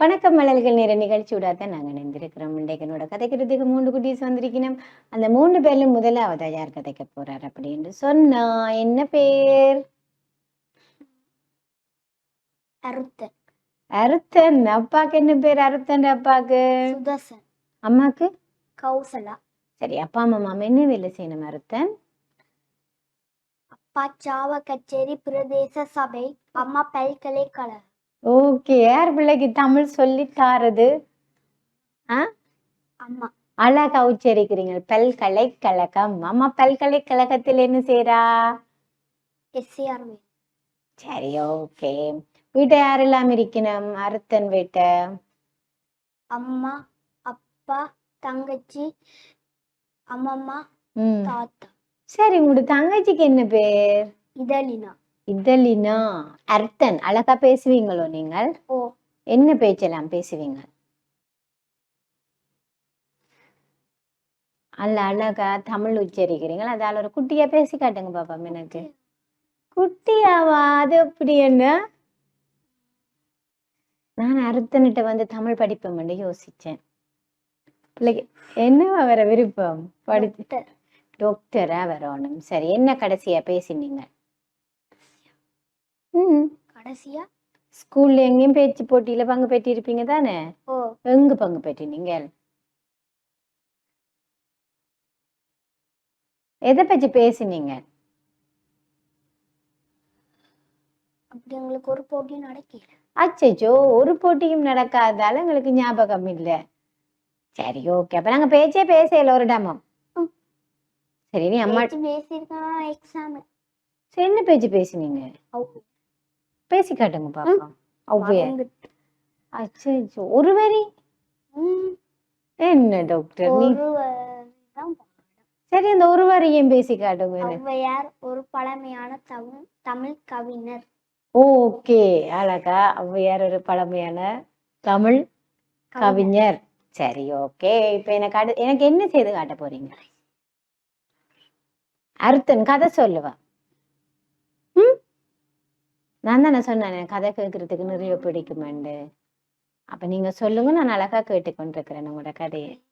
வணக்கம் மலர்கள் நேர நிகழ்ச்சியோட தான் நாங்கள் நினைந்திருக்கிறோம் இன்றைக்கனோட கதைக்கிறதுக்கு மூன்று குட்டீஸ் வந்திருக்கணும் அந்த மூன்று பேர்ல முதலாவதா யார் கதைக்க போறார் அப்படின்னு சொன்னா என்ன பேர்? அருத்தன். அருத்தன் அப்பாக்கு என்ன பேர்? அருத்தன் அப்பாக்கு? சுதர்சன். அம்மாக்கு? கௌசலா. சரி அப்பா அம்மா மாமா என்ன வேலை செய்யணும் அருத்தன்? அப்பா சாவ கச்சேரி பிரதேச சபை அம்மா பல்கலைக்கழகம் ஓகே யார் பிள்ளைக்கு தமிழ் சொல்லி தாரது? ஆ? அம்மா. அழகா உச்சரிக்கிறீங்க. பல்கலைக்கழகம் அம்மா பல்கலைக்கழகத்தில் என்ன செய்றா? எஸ்சிஆர் சரி ஓகே. வீட்டை யாரெல்லாம் இருக்கணும்? அருத்தன் வீட்டை. அம்மா அப்பா தங்கச்சி அம்மம்மா தாத்தா. சரி உங்களோட தங்கச்சிக்கு என்ன பேர்? இதழினா. இதழினா? அர்த்தன். அழகா பேசுவீங்களோ நீங்கள்? ஓ. என்ன பேச்செல்லாம் பேசுவீங்க அல்ல அழகா தமிழ் உச்சரிக்கிறீங்களா அதால ஒரு குட்டியா பேசி காட்டுங்க பாப்பா எனக்கு. குட்டியாவா? அது எப்படி என்ன? நான் அருத்தன்கிட்ட வந்து தமிழ் படிப்போம்னு யோசிச்சேன். பிள்ளைக்கு என்னவா வர விருப்பம்? படிச்சு டாக்டர். வரணும். சரி என்ன கடைசியா பேசினீங்க? ம். கடைசியா? ஸ்கூல்ல எங்கேயும் பேச்சு போட்டியில பங்கு பெற்றிருப்பீங்க தானே? ஓ. எங்க பங்கு பெற்றினீங்க எதை பற்றி பேசினீங்க? அப்படி எங்களுக்கு ஒரு போட்டி நடக்கல. அச்சச்சோ ஒரு போட்டியும் நடக்காததால எங்களுக்கு ஞாபகம் இல்லை. சரி ஓகே அப்ப நாங்க பேச்சே பேசல ஒரு டமம். சரி நீ அம்மா எக்ஸாம் சரி, என்ன பேச்சு பேசினீங்க? பேசி காட்டுங்க பாப்பா ஔவையார் அச்சச்சோ ஒரு வரி? என்ன டாக்டர் நீ சரி அந்த ஒரு வரியும் பேசி காட்டுங்க. ஒரு பழமையான தமிழ் தமிழ் கவிஞர். ஓகே. அழகா. ஔவையார் ஒரு பழமையான தமிழ் கவிஞர். சரி ஓகே. இப்ப எனக்கு அடு எனக்கு என்ன செய்து காட்ட போறீங்க? அர்த்தன் கதை சொல்லுவா. ம்? நான் தானே சொன்னேன் கதை கேட்கறதுக்கு நிறைய பிடிக்குமெண்டு. அப்ப நீங்க சொல்லுங்க நான் அழகா கேட்டுக்கொண்டிருக்கிறேன் உங்களோட கதையை.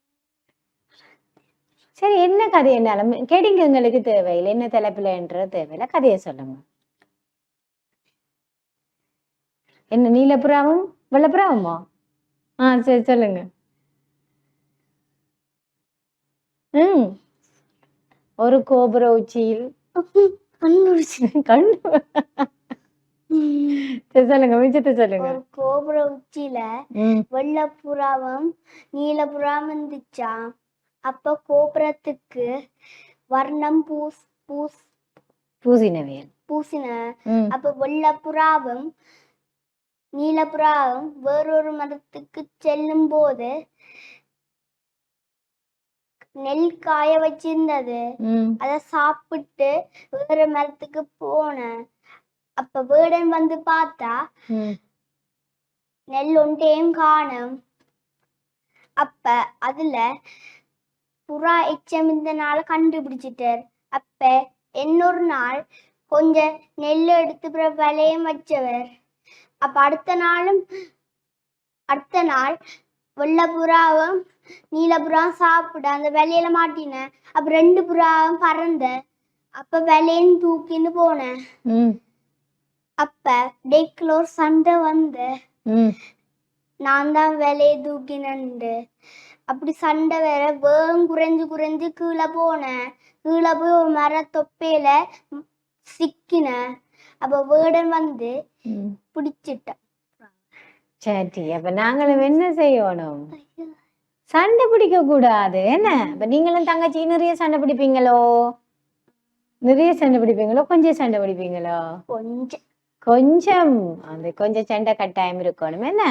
சரி என்ன கதை என்னாலும் கேடிங்க எங்களுக்கு தேவையில்லை என்ன தலைப்புலன்ற தேவையில்லை கதையை சொல்லுங்க. என்ன நீலப்புறாவும் வெள்ளப்புறாவுமோ ஆ சரி சொல்லுங்க. ம். ஒரு கோபுர உச்சியில். கண்டு சரி சொல்லுங்க மிச்சத்தை சொல்லுங்க. ஒரு கோபுர உச்சியில வெள்ளப்புறாவும் நீலப்புறாவும் இருந்துச்சாம் அப்ப கோபுரத்துக்கு வர்ணம் பூஸ் பூஸ். பூசினவேல் பூசின. அப்ப வெள்ளப்புறாவும் நீலப்புறாவும் வேறொரு மரத்துக்கு செல்லும் போது நெல் காய வச்சிருந்தது. அத சாப்பிட்டு வேற மரத்துக்கு போனேன். அப்ப வேடன் வந்து பார்த்தா நெல் ஒன்றையும் காணும். அப்ப அதுல புறா எச்சம் இருந்தனால கண்டுபிடிச்சிட்டார். அப்ப இன்னொரு நாள் கொஞ்சம் நெல் எடுத்து பிறகு விலையும் வச்சவர். அப்ப அடுத்த நாளும் அடுத்த நாள் வெள்ளை புறாவும் நீல புறாவும் சாப்பிட அந்த விலையில மாட்டினேன் அப்ப ரெண்டு புறாவும் பறந்த. அப்ப விலையும் தூக்கின்னு போனேன் அப்ப ஒரு சண்டை வந்து. நான் தான் வேலையை தூக்கினண்டு அப்படி சண்டை வேற வேகம் குறைஞ்சு குறைஞ்சு கீழே போனேன் கீழே போய் ஒரு மர தொப்பையில சிக்கினேன் அப்ப வேடன் வந்து பிடிச்சிட்டேன் சரி அப்ப நாங்களும் என்ன செய்யணும் சண்டை பிடிக்க கூடாது என்ன அப்ப நீங்களும் தங்கச்சி நிறைய சண்டை பிடிப்பீங்களோ நிறைய சண்டை பிடிப்பீங்களோ கொஞ்சம் சண்டை பிடிப்பீங்களோ கொஞ்சம் கொஞ்சம் அந்த கொஞ்சம் சண்டை கட்டாயம் இருக்கணும் என்ன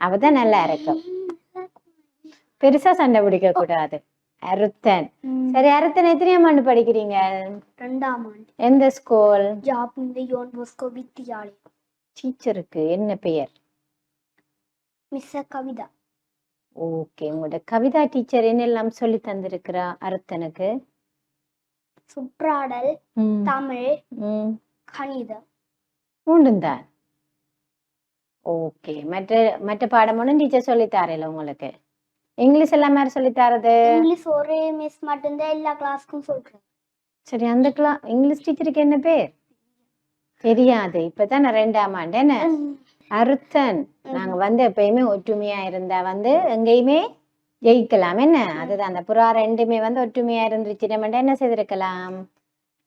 அப்பதான் நல்லா இருக்கும் பெருசா சண்டை பிடிக்க கூடாது அருத்தன். சரி அருத்தன் எத்தனையாம் ஆண்டு படிக்கிறீங்க? ரெண்டாம் ஆண்டு. எந்த ஸ்கூல்? ஜாப் இந்த யோன் போஸ்கோ வித்தியாலயம். டீச்சருக்கு என்ன பெயர்? மிஸ் கவிதா. ஓகே உங்களோட கவிதா டீச்சர் என்னெல்லாம் சொல்லி தந்திருக்கிறா அர்த்தனுக்கு? சுற்றாடல் தமிழ் கணிதம். மூண்டும் தான். ஓகே மற்ற மற்ற பாடம் ஒன்றும் டீச்சர் சொல்லி தாரல உங்களுக்கு? இங்கிலீஷ் எல்லாம் யார் சொல்லி தரது? இங்கிலீஷ் ஒரு மிஸ் மட்டும்தான் எல்லா கிளாஸ்க்கும் சொல்றேன். சரி அந்த கிளா இங்கிலீஷ் டீச்சருக்கு என்ன பேர்? தெரியாது. இப்பதான் நான் ரெண்டாம் ஆண்டு. என்ன? அருத்தன். நாங்க வந்து எப்பயுமே ஒற்றுமையா இருந்தா வந்து எங்கேயுமே ஜெயிக்கலாம். என்ன? அதுதான். அந்த புறா ரெண்டுமே வந்து ஒற்றுமையா இருந்துச்சு நம்ம என்ன செய்திருக்கலாம்?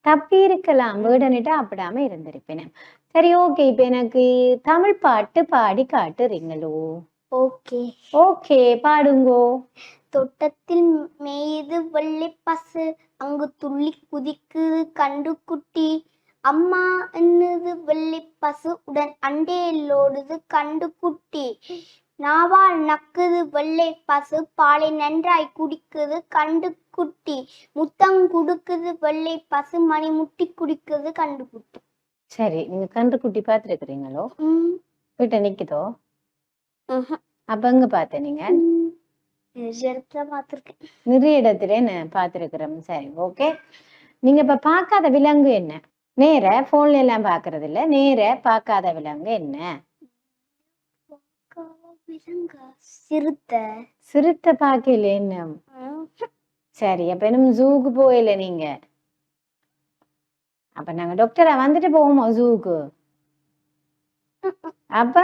தப்பி இருக்கலாம். வீடனிட்டு அப்படிடாம இருந்திருப்பேன். சரி ஓகே இப்ப எனக்கு தமிழ் பாட்டு பாடி காட்டுறீங்களோ? ஓகே. ஓகே பாடுங்கோ. தோட்டத்தில் மேய்து வெள்ளை பசு அங்கு துள்ளி குதிக்குது கண்டுக்குட்டி அம்மா என்னது வெள்ளை பசு உடன் அண்டையிலோடுது கண்டுக்குட்டி நாவால் நக்குது வெள்ளை பசு பாலை நன்றாய் குடிக்குது கண்டுக்குட்டி முத்தம் குடுக்குது வெள்ளை பசு மணி முட்டி குடிக்குது கண்டுக்குட்டி சரி நீங்க கன்று குட்டி பார்த்துருக்குறீங்களோ வீட்டை நிக்குதோ. அப்ப எங்க பார்த்த நீங்க. நிறைய இடத்துல பார்த்துருக்கேன். நிறைய இடத்துல என்ன பார்த்துருக்குறோம். சரி ஓகே நீங்க இப்ப பார்க்காத விலங்கு என்ன? நேர போன்ல எல்லாம் பாக்குறது இல்ல. நேர பார்க்காத விலங்கு என்ன? சிறுத்தை. சிறுத்தை பார்க்கல என்ன. சரி அப்ப இன்னும் ஜூக்கு போயில நீங்க. அப்ப நாங்க டாக்டரா வந்துட்டு போவோமா ஜூக்கு அப்ப?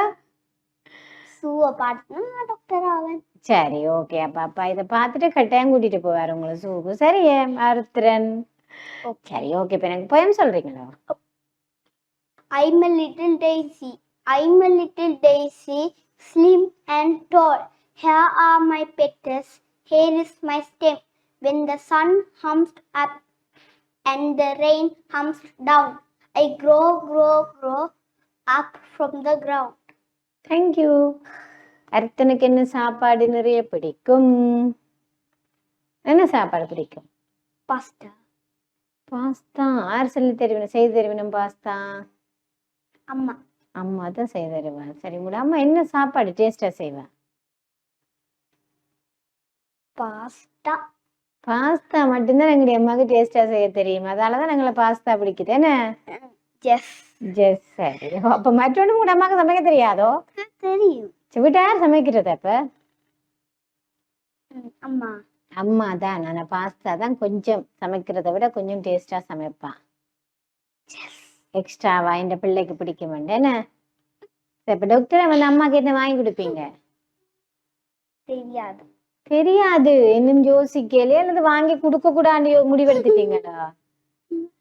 சூவை பாட்டுனா டாக்டர் ஆவேன் சரி ஓகே அப்ப அப்பா இதை பார்த்துட்டு கட்டாயம் கூட்டிட்டு போவாரு உங்களை ஜூக்கு சரியே அருத்திரன் சரி ஓகே இப்ப எனக்கு போயம் சொல்றீங்களா I'm a little daisy. I'm a little daisy, slim and tall. Here are my petals. Here is my stem. When the sun hums up and the rain hums down, I grow, grow, grow up from the ground. Thank you அர்த்தனுக்கு என்ன சாப்பாடு நிறைய பிடிக்கும்? என்ன சாப்பாடு பிடிக்கும்? Pasta. Pasta. யார் சொல்லி தருவினும் செய்து தருவினும் பாஸ்தா? அம்மா. அம்மா தான் செய்து தருவா. சரி உங்களோட அம்மா என்ன சாப்பாடு டேஸ்டா செய்வா? பாஸ்தா. பாஸ்தா மட்டும்தான் எங்களுடைய அம்மாவுக்கு டேஸ்டா செய்ய தெரியும். அதால தான் எங்களை பாஸ்தா பிடிக்குது. என்ன? எஸ் சரி. அப்ப மற்றொன்று உங்களோட அம்மாவுக்கு சமைக்க தெரியாதோ? தெரியும். அம்மா. அம்மா தான். நான் பாஸ்தா தான் கொஞ்சம் சமைக்கிறதை விட கொஞ்சம் டேஸ்டா சமைப்பான் எக்ஸ்ட்ராவா இந்த பிள்ளைக்கு பிடிக்க மாட்டேன்னு இப்ப டாக்டரை வந்து அம்மாக்கு என்ன வாங்கி கொடுப்பீங்க? தெரியாது. தெரியாது. இன்னும் யோசிக்கலையே? அல்லது வாங்கி கொடுக்க கூடாது முடிவெடுத்துட்டீங்களா?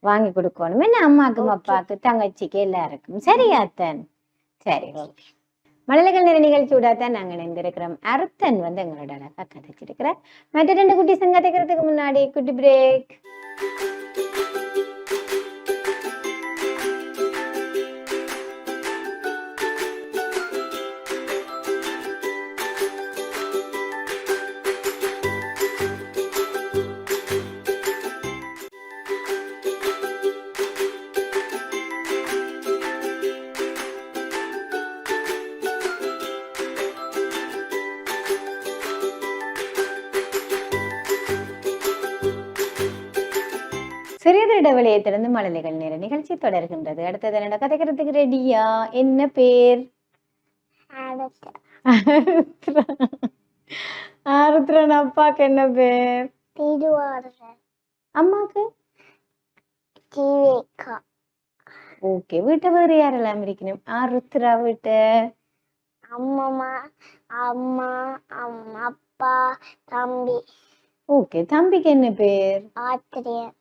வாங்கி கொடுக்கணும். என்ன அம்மாக்கும் அப்பாக்கு தங்கச்சிக்கு எல்லாருக்கும். சரியா அத்தன்? சரி ஓகே மழலைகள் நிற நிகழ்ச்சியோட தான் நாங்க இணைந்திருக்கிறோம். அர்த்தன் வந்து எங்களோட அழகா கதைச்சிருக்கிறார். மற்ற ரெண்டு குட்டி சங்கத்துக்கிறதுக்கு முன்னாடி குட்டி பிரேக் இடைவெளியை திறந்து மழலைகள் நேர நிகழ்ச்சி தொடர்கின்றது. அடுத்தது என்னோட கதைக்கிறதுக்கு ரெடியா? என்ன பேர்? ஆருத்ரன் அப்பாக்கு என்ன பேர்? அம்மாக்கு? ஓகே வீட்டை வேறு யாரெல்லாம் இருக்கணும் ஆருத்ரா வீட்டை. அம்மம்மா அம்மா அம்மா அப்பா தம்பி. ஓகே தம்பிக்கு என்ன பேர்? ஆத்திரியர்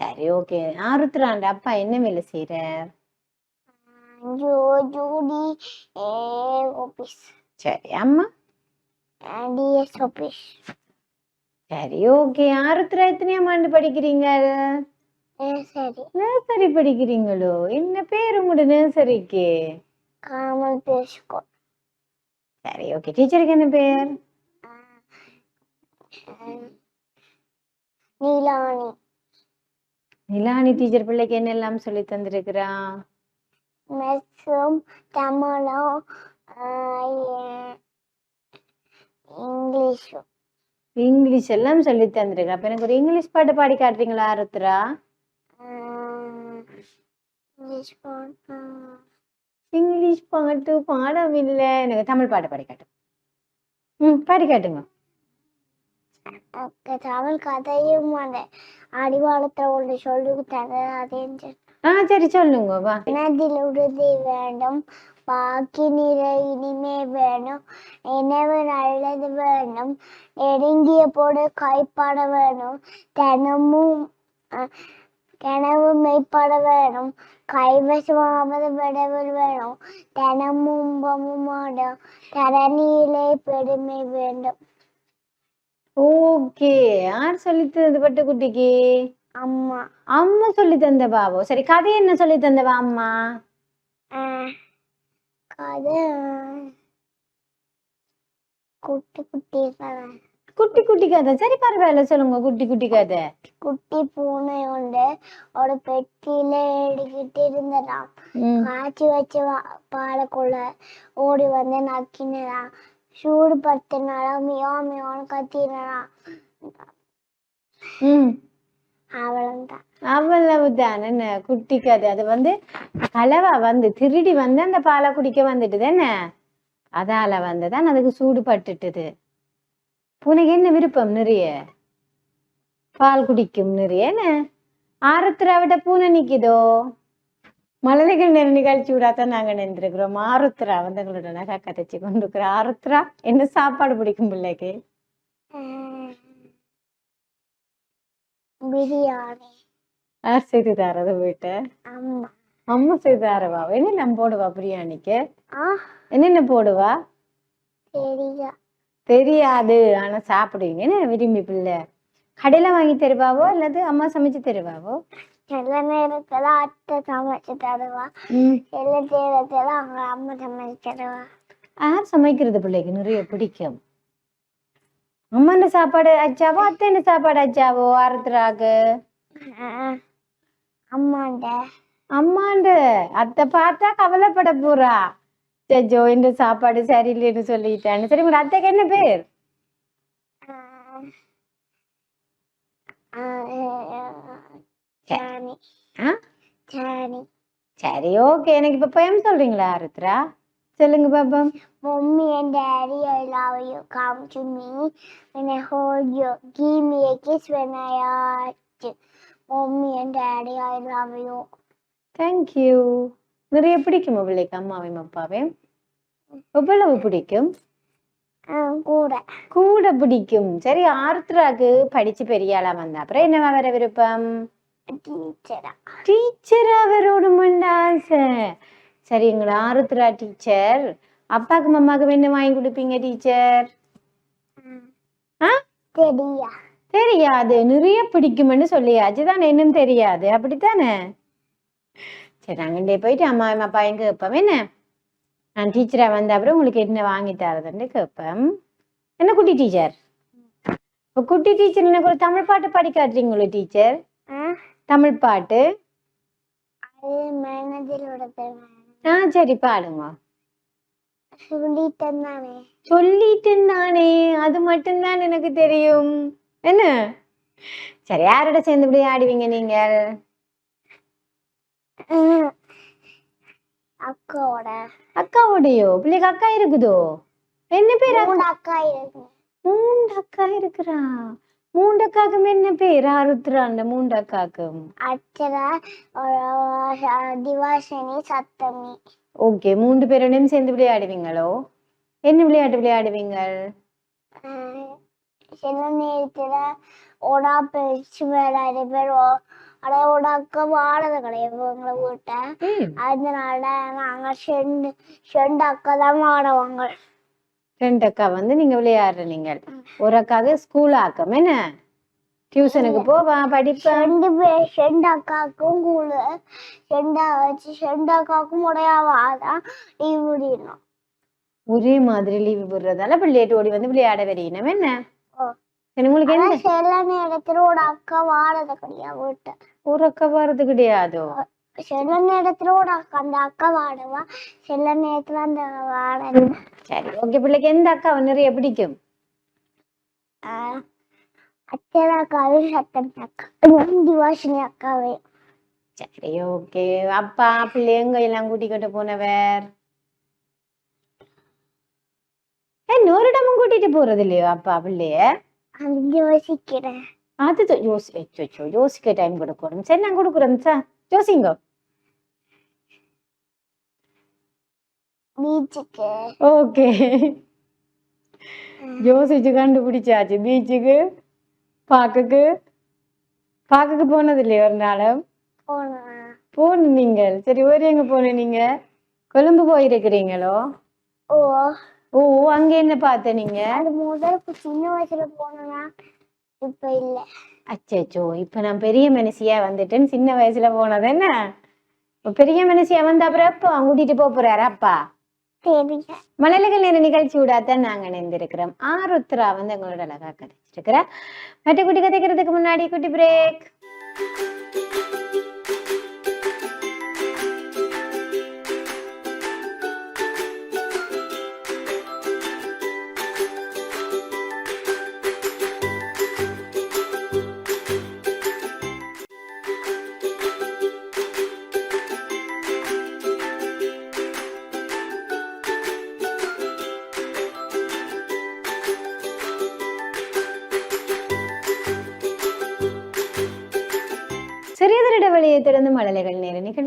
சரி ஓகே ஆருத்ராண்ட அப்பா என்ன வேலை செய்யறார் ஜூடி ஆபீஸ் சரி அம்மா? டிஎஸ் ஆபீஸ் சரி ஓகே ஆருத்ரா எத்தனையாம் ஆண்டு படிக்கிறீங்க? சரி நர்சரி படிக்கிறீங்களோ? என்ன பேர் உங்களோட நர்சரிக்கு காமல் பேசிக்கோ சரி ஓகே டீச்சருக்கு என்ன பேர்? நீலானி நிலானி டீச்சர் பிள்ளைக்கு என்னெல்லாம் சொல்லி தந்திருக்கிறா? மெஸ்ஸும் தமிழும் இங்கிலீஷும் இங்கிலீஷ் எல்லாம் சொல்லி தந்திருக்கேன் அப்ப எனக்கு ஒரு இங்கிலீஷ் பாட்டு பாடி காட்டுறீங்களா ஆருத்ரா இங்கிலீஷ் பாட்டு. இங்கிலீஷ் பாட்டு பாடம் இல்லை எனக்கு தமிழ் பாட்டு பாடி காட்டு. ம் பாடி காட்டுங்க. ഒക്കെ தமிழ் கதையும் அந்த அடிவாளத்தை ஒன்று சொல்லி தர அதேன்னு சொல்லி ஆ சரி சொல்லுங்க வா மனதில் உறுதி வேண்டும் பாக்கி நிறை இனிமே வேணும் நினைவு நல்லது வேணும் நெருங்கிய போடு கைப்பட வேணும் தினமும் அஹ், கனவு மெய்ப்பட வேணும் கைவசமாவது விடவில் வேணும் தினமும் பமுமாடும் தரணியிலே பெருமை வேண்டும் ஓகே. யார் சொல்லி தந்தது பட்டு குட்டிக்கு அம்மா. அம்மா சொல்லி தந்த பாபு சரி கதை என்ன சொல்லி தந்தவா அம்மா? அஹ், கதை குட்டி குட்டி கதை. குட்டி குட்டி கதை. சரி பரவாயில்ல சொல்லுங்க குட்டி குட்டி கதை. குட்டி பூனை உண்டு ஒரு பெட்டியில எடுக்கிட்டு இருந்ததாம். ம். காய்ச்சி வச்ச வா- பாலுக்குள்ள ஓடி வந்து நக்கினதாம். சூடு படுத்தினாலும் மியோ மியோன்னு கத்தினாம் ம். அவ்வளவுதான். அவ்வளவுதான் என்ன குட்டி கதை. அது வந்து கலவா வந்து திருடி வந்து அந்த பாலை குடிக்க வந்துட்டுது என்ன? அதால வந்துதான் அதுக்கு சூடு பட்டுட்டுது பூனைக்கு என்ன விருப்பம் நிறைய? பால் குடிக்கும் நிறைய என்ன? ஆருத்ரா விட பூனை நிக்குதோ? மழலைகள் நேர நிகழ்ச்சி விடாதான் நாங்க நின்றுக்கிறோம் ஆருத்ரா வந்து எங்களோட நகை கதைச்சு கொண்டு இருக்கிற ஆருத்ரா என்ன சாப்பாடு பிடிக்கும் பிள்ளைக்கு? பிரியாணி. யார் செய்து தரது வீட்டை? அம்மா. செய்து தரவா? என்னென்ன போடுவா பிரியாணிக்கு? என்னென்ன போடுவா? தெரியாது. ஆனா சாப்பிடுவீங்க. என்ன விரும்பி பிள்ளை? கடையில வாங்கி தருவாவோ அல்லது அம்மா சமைச்சு தருவாவோ? சில நேரத்துல அத்தை சமைச்சு தருவா. சில நேரத்துல அவங்க அம்மா சமைச்சு தருவா. யார் சமைக்கிறது பிள்ளைக்கு? நிறைய பிடிக்கும். அம்மாண்ட சாப்பாடு அச்சாவோ அத்தைண்ட சாப்பாடு அச்சாவோ? ஆரத்துறாக்கு. அஹ், அம்மாண்ட. அம்மாண்ட. அத்தை பார்த்தா கவலைப்பட போறா. சஜோ இந்த சாப்பாடு சரியில்லைன்னு சொல்லிட்டேன்னு. சரி உங்க அத்தைக்கு என்ன பேர்? ஜானி ஆ ஜானி சரி ஓகே எனக்கு இப்ப பயம் சொல்றீங்களா ஆருத்ரா சொல்லுங்க பாப்பா Mommy and Daddy, I love you. Come to me when I hold you. Give me a kiss when I ask you. Mommy and Daddy, I love you. Thank you நிறைய பிடிக்குமா பிள்ளைக்கு அம்மாவையும் அப்பாவையும் எவ்வளவு பிடிக்கும் கூட. கூட பிடிக்கும். சரி ஆருத்ராக்கு படிச்சு பெரிய ஆளா வந்தா அப்புறம் என்னவா வர விருப்பம்? டீச்சரா. டீச்சரா வரணுமெண்டு ஆசை. சரி எங்களோட ஆருத்ரா டீச்சர் அப்பாக்கு மம்மாக்கு என்ன வாங்கி கொடுப்பீங்க டீச்சர்? தெரியாது. நிறைய பிடிக்கும்னு சொல்லியாச்சு. தான் என்னன்னு தெரியாது. அப்படித்தானே? சரி நாங்க போயிட்டு அம்மாவும் அப்பாவையும் கேட்போம். என்ன? நான் டீச்சரா வந்த அப்புறம் உங்களுக்கு என்ன வாங்கி தரதுன்னு கேட்பேன் என்ன குட்டி டீச்சர் இப்போ குட்டி டீச்சர் எனக்கு ஒரு தமிழ் பாட்டு பாடி காட்டுறீங்களோ டீச்சர் தமிழ் பாட்டு. ஆ சரி பாடுங்க. சொல்லிட்டேன் தானே. அது மட்டும்தான் எனக்கு தெரியும். என்ன? சரி யாரோட சேர்ந்து இப்படி ஆடுவீங்க நீங்கள்? அக்காவோட. அக்காவோடையோ? பிள்ளைக்கு அக்கா இருக்குதோ? என்ன பேர் அக்கா? இருக்கு. மூண்டு அக்கா இருக்கிறா. மூண்டு அக்காக்கும் என்ன பேர்? ஆருத்ரா அந்த மூண்டு அக்காக்கும். அச்சரா திவாசனி சத்தமி. ஓகே மூன்று பேரோடையும் சேர்ந்து விளையாடுவீங்களோ? என்ன விளையாட்டு விளையாடுவீங்க ஆஹ் சில நேரத்துல ஓடா பெருசு விளையாடி ஓடாக்க வாழது கிடையாது எங்களை வீட்டை அதனால நாங்க செண்டு செண்டு அக்கா தான் வாடுவாங்க ரெண்டு அக்கா வந்து நீங்க விளையாடுற நீங்கள் ஒரு அக்காவுக்கு ஸ்கூல் ஆக்கம் என்ன? டியூஷனுக்கு போவா படிப்பேன் ரெண்டு பேர் செண்டு அக்காவுக்கும் கூழு செண்டா வச்சு செண்டு அக்காவுக்கும் உடையாவா? அதான் லீவ் விடணும். ஒரே மாதிரி லீவு விடுறதால பிள்ளையாட்டு ஓடி வந்து விளையாட வரீனம் என்ன? உங்களுக்கு என்ன? சில நேரத்துல ஒரு அக்கா வாழது கிடையாது வீட்டை அக்கா வர்றது கிடையாதோ. சில நேரத்துல ஒரு அக்கா அந்த அக்கா வாடுவா. சில நேரத்துல அந்த வாட சரி ஓகே பிள்ளைக்கு எந்த அக்காவை நிறைய பிடிக்கும்? அச்சனா அக்காவே சத்தம் அக்கா திவாஷினி அக்காவே. சரி ஓகே அப்பா பிள்ளைங்க எல்லாம் கூட்டிக்கிட்டு போனவர்? ஏன் ஒரு இடமும் கூட்டிட்டு போறது இல்லையோ அப்பா பிள்ளைய? அந்த யோசிக்கிறேன் அது யோசி அச்சோ யோசிக்க டைம் கொடுக்கணும் சரி நான் கொடுக்குறேன் சார் யோசிங்க பீச்சுக்கு ஓகே யோசிச்சு கண்டுபிடிச்சாச்சு பீச்சுக்கு பார்க்குக்கு பார்க்குக்கு போனது இல்லையா ஒரு நாளும் போன நீங்கள் சரி ஒரு எங்க போன நீங்க கொழும்பு போயிருக்கிறீங்களோ ஓ ஓ அங்க என்ன பார்த்த நீங்க முதல் சின்ன வயசுல போனேன்னா இப்ப இல்ல. அச்சச்சோ இப்ப நான் பெரிய மனுஷியா வந்துட்டேன். சின்ன வயசுல போனது என்ன? பெரிய மனுஷியா வந்த அப்புறம் எப்போ? கூட்டிட்டு போப் போறாரு அப்பா? மழலைகள் நேர நிகழ்ச்சி விடாதான் நாங்க இணைந்திருக்கிறோம். ஆருத்ரா வந்து எங்களோட அழகா கதைச்சிருக்கிறேன் மற்ற குட்டி கதைக்கிறதுக்கு முன்னாடி குட்டி பிரேக்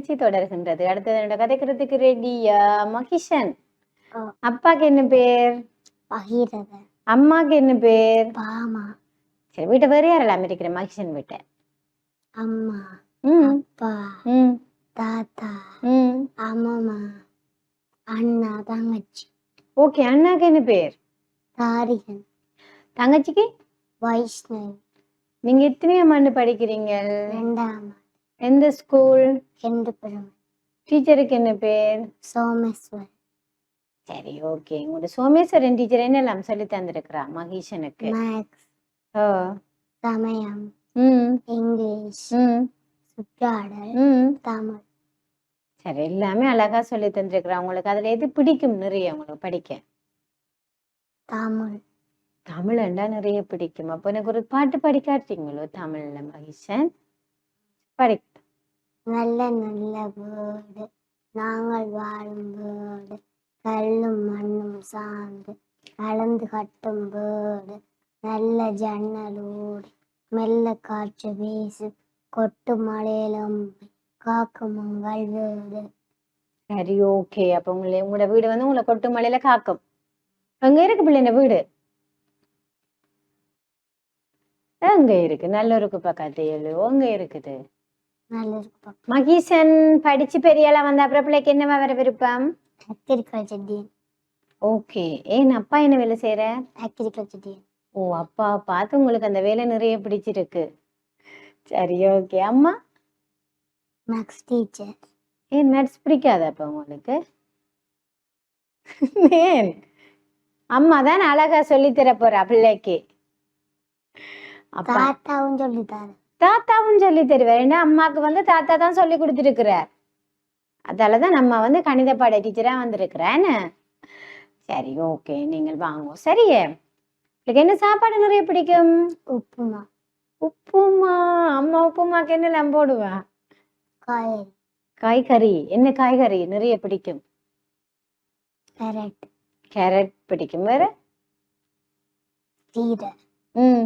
நிகழ்ச்சி தொடர்கின்றது. அடுத்தது என்னோட கதைக்கிறதுக்கு ரெடியா மகிஷன். அப்பாக்கு என்ன பேர்? அம்மாக்கு என்ன பேர்? பாமா. சரி வீட்டை வேற யாரெல்லாம் இருக்கிற மகிஷன் வீட்டை? அம்மா அப்பா தாத்தா அம்மா அண்ணா தங்கச்சி. ஓகே அண்ணாக்கு என்ன பேர்? தாரிகன். தங்கச்சிக்கு? வைஷ்ணவி. நீங்க எத்தனையாம் ஆண்டு படிக்கிறீங்க? ரெண்டாம் எந்த ஸ்கூல் ரெண்டு பெருமை? டீச்சருக்கு என்ன பேர்? சோமேஸ்வர் சரி ஓகே உங்களோட சோமேஸ்வரன் டீச்சர் என்னெல்லாம் சொல்லி தந்திருக்கிறா? மகிஷனுக்கு. மேக்ஸ் ஓ. சமயம் ம். இங்கிலீஷ் ம். சுற்றாடல் ம். தமிழ். சரி எல்லாமே அழகா சொல்லி தந்திருக்கிறா. உங்களுக்கு அதுல எது பிடிக்கும் நிறைய உங்களுக்கு படிக்க? தமிழ். தமிழ்ண்டா நிறைய பிடிக்கும். அப்போ எனக்கு ஒரு பாட்டு படிக்காட்டீங்களோ தமிழ்ல மகிஷன்? படி நல்ல நல்ல வீடு நாங்கள் வாழும் வீடு கல்லும் மண்ணும் சார்ந்து கலந்து கட்டும் வீடு நல்ல ஜன்னலோடு மெல்ல காற்று வீசு கொட்டு மலையிலும் காக்கும் உங்கள் வீடு சரி ஓகே அப்ப உங்களை உங்களோட வீடு வந்து உங்களை கொட்டு மலையில காக்கும். அங்க இருக்கு பிள்ளைங்க வீடு? அங்க இருக்கு. நல்லொருக்கு பக்கத்து எழு அங்க இருக்குது. மகீசன் படிச்சு பெரிய ஆளா வந்த அப்புறம் பிள்ளைக்கு என்னவா வர விருப்பம்? Agriculture okay. ஏன் அப்பா என்ன வேலை செய்யற அக்ரிகல்ச்சர் ஓ அப்பா பார்த்து உங்களுக்கு அந்த வேலை நிறைய பிடிச்சிருக்கு. சரி ஓகே. அம்மா? மேக்ஸ் டீச்சர் ஏன் நட்ஸ் பிடிக்காதா அப்ப உங்களுக்கு? ஏன்? அம்மா தான் அழகா சொல்லி தர போறா பிள்ளைக்கு. தாத்தாவும் சொல்லித்தாரு. தாத்தாவும் சொல்லி தருவார். ஏன்னா அம்மாக்கு வந்து தாத்தா தான் சொல்லி கொடுத்துருக்கிறார். அதாலதான் நம்ம வந்து கணித பாட டீச்சரா வந்திருக்கிறேன். சரி ஓகே நீங்கள் வாங்க சரியே? உங்களுக்கு என்ன சாப்பாடு நிறைய பிடிக்கும்? உப்புமா. உப்புமா? அம்மா உப்புமாக்கு என்னெல்லாம் போடுவா? காய்கறி. காய்கறி. என்ன காய்கறி நிறைய பிடிக்கும்? கேரட். கேரட் பிடிக்கும். வேற? கீரை ம்.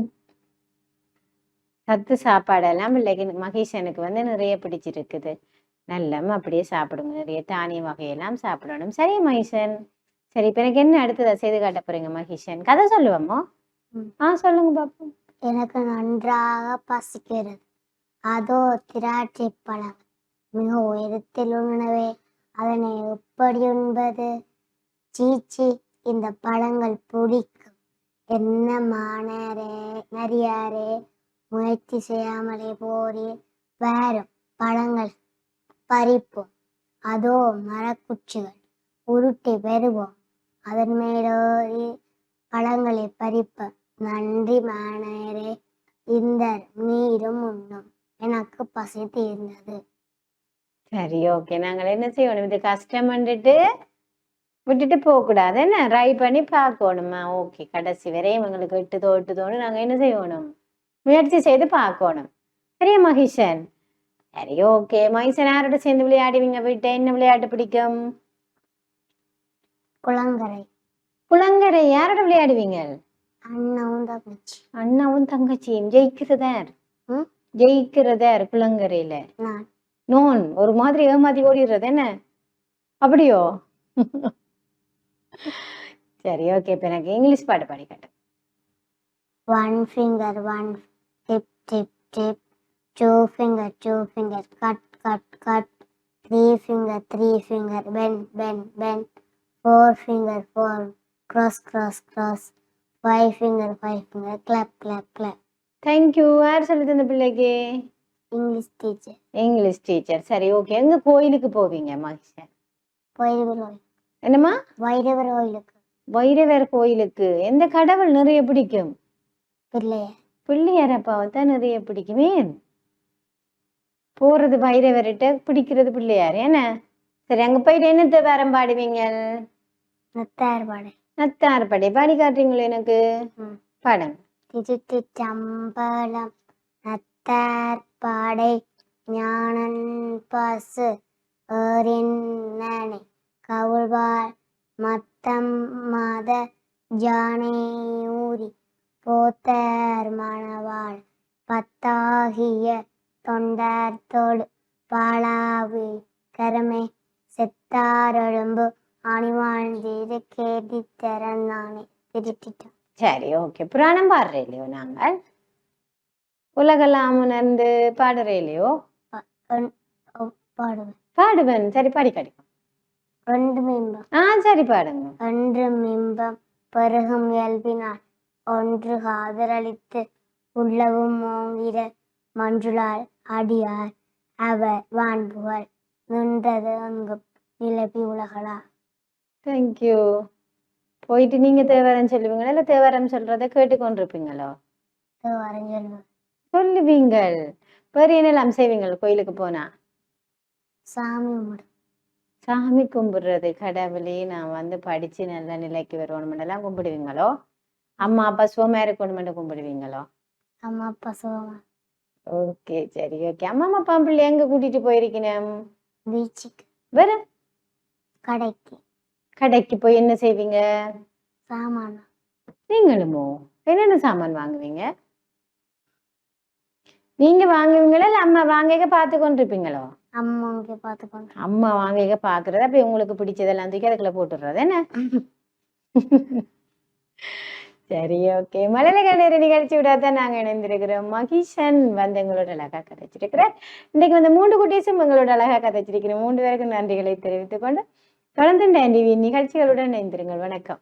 சத்து சாப்பாடெல்லாம் பிள்ளைக்கு மகேஷனுக்கு வந்து நிறைய பிடிச்சிருக்குது. நல்லம் அப்படியே சாப்பிடுங்க. நிறைய தானிய வகையெல்லாம் சாப்பிடணும். சரி மகேஷன். சரி இப்போ எனக்கு என்ன அடுத்ததா செய்து காட்ட போறீங்க மகேஷன்? கதை சொல்லுவோமோ. ஆ சொல்லுங்க பாப்போம். எனக்கு நன்றாக பசிக்கிறது. அதோ திராட்சை பழம். மிக உயரத்தில் உணவே அதனை எப்படி உண்பது? சீச்சி இந்த பழங்கள் பிடிக்கும் என்ன மாணரே நரியாரே. முயற்சி செய்யாமலே போரே வேறும் பழங்கள். பறிப்போம். அதோ மரக்குச்சிகள். உருட்டி பெறுவோம். அதன் மேலோரி பழங்களை பறிப்ப நன்றி மாணவரே இந்த நீரும் உண்ணும். எனக்கு பசி தீர்ந்தது. சரி ஓகே. நாங்கள் என்ன செய்யணும்? இது கஷ்டம் பண்ணிட்டு விட்டுட்டு போகக்கூடாது என்ன? ட்ரை பண்ணி பார்க்கணுமா? ஓகே. கடைசி வரையும் எங்களுக்கு எட்டுதோ எட்டுதோன்னு நாங்கள் என்ன செய்யணும்? முயற்சி செய்து பார்க்கணும். சரியா மகிஷன்? சரி ஓகே மகிஷன் யாரோட சேர்ந்து விளையாடுவீங்க? வீட்டை என்ன விளையாட்டு பிடிக்கும்? குளங்கரை. குளங்கரை யாரோட விளையாடுவீங்க? அண்ணாவும் தங்கச்சி. அண்ணாவும் தங்கச்சியும் ஜெயிக்கிறதார்? ஜெயிக்கிறதார் குளங்கரையில. நான். ஒரு மாதிரி ஏமாத்தி ஓடிடுறது என்ன? அப்படியோ? சரி ஓகே இப்ப எனக்கு இங்கிலீஷ் பாட்டு பாடி காட்டு One finger, one tip, tip, tip. Two finger, two finger, cut, cut, cut. Three finger, three finger, bend, bend, bend. Four finger, four, cross, cross, cross. Five finger, five finger, clap, clap, clap. Thank you யார் சொல்லுது இந்த பிள்ளைக்கு English teacher. English teacher சரி okay எங்க கோயிலுக்கு போவீங்க மகிஷன் வைரவர் கோயில் என்னம்மா வைரவர் கோயிலுக்கு வைரவர் கோயிலுக்கு எந்த கடவுள் நிறைய பிடிக்கும் பிள்ளைய பிள்ளையாரப்பாவை தான் நிறைய பிடிக்குமே. போறது வைரவர்கிட்ட பிடிக்கிறது பிள்ளையார் என்ன? சரி அங்க போயிட்டு என்னத்தை வேறம் பாடுவீங்க? நத்தார் பாடை. நத்தார் படை பாடி காட்டுறீங்களோ எனக்கு? ம். பாடுங்க திருட்டு சம்பளம் நத்தார் பாடை ஞானன் பசு ஏறினனை கவுள்வாள் மத்தம் மத ஜானே ஊரி போத்தர் மணவாள் பத்தாகிய தொண்டர்தோடு பாலாவி கரமே செத்தாரெழும்பு அணிவாழ்ந்தீது கேட்டி திறந்தானே திருட்டிட்டான் சரி ஓகே. புராணம் பாடுற இல்லையோ நாங்கள்? உலகெல்லாம் உணர்ந்து பாடுற இல்லையோ பாடுவேன். பாடுவேன். சரி பாடி காட்டுங்க ரெண்டு மிம்பம். ஆ சரி பாடுங்க. ஒன்று மிம்பம். பெருகும் இயல்பினால் ஒன்று காதலளித்து உள்ளவும் மோங்கிட மஞ்சுளால் அடியார் அவர் வான்புகள் நின்றது அங்கு நிலப்பி உலகளா? தேங்க்யூ போயிட்டு நீங்க தேவாரம் சொல்லுவீங்களா? இல்ல தேவாரம் சொல்றத கேட்டுக்கொண்டிருப்பீங்களோ? வரைஞ்சொல்வது சொல்லுவீங்கள். வேறு என்னெல்லாம் செய்வீங்கள் கோயிலுக்கு போனா? சாமி கும்பிடு. சாமி கும்பிடுறது கடவுளே நான் வந்து படிச்சு நல்ல நிலைக்கு வருவோம் கும்பிடுவீங்களோ? அம்மா அப்பா சுகமா இருக்கணும்னு கும்பிடுவீங்களோ? அம்மா அப்பா சுகமா ஓகே சரி ஓகே. அம்மா அப்பா பிள்ளை எங்க கூட்டிட்டு போயிருக்கணும் பீச்சுக்கு. வேற? கடைக்கு. கடைக்கு போய் என்ன செய்வீங்க? சாமானா. நீங்களுமோ? என்னென்ன சாமான் வாங்குவீங்க? நீங்க வாங்குவீங்களா? இல்ல அம்மா வாங்கிக்க பார்த்து கொண்டிருப்பீங்களோ? அம்மா இங்கே பார்த்துக்கொண்டு அம்மா வாங்கிக்க பாக்குறது அப்ப உங்களுக்கு பிடிச்சதெல்லாம் தூக்கி அதுக்குள்ள போட்டுடுறது. என்ன? சரி ஓகே மழலை கண்ணீர் நிகழ்ச்சி விடாதான் நாங்க இணைந்திருக்கிறோம். மகிஷன் வந்து எங்களோட அழகா கதைச்சிருக்கிறார். இன்னைக்கு வந்து மூன்று குட்டீஸும் எங்களோட அழகா கதைச்சிருக்கிறோம். மூன்று பேருக்கு நன்றிகளை தெரிவித்துக் கொண்டு தொடர்ந்து டிவி நிகழ்ச்சிகளுடன் இணைந்திருங்கள். வணக்கம்.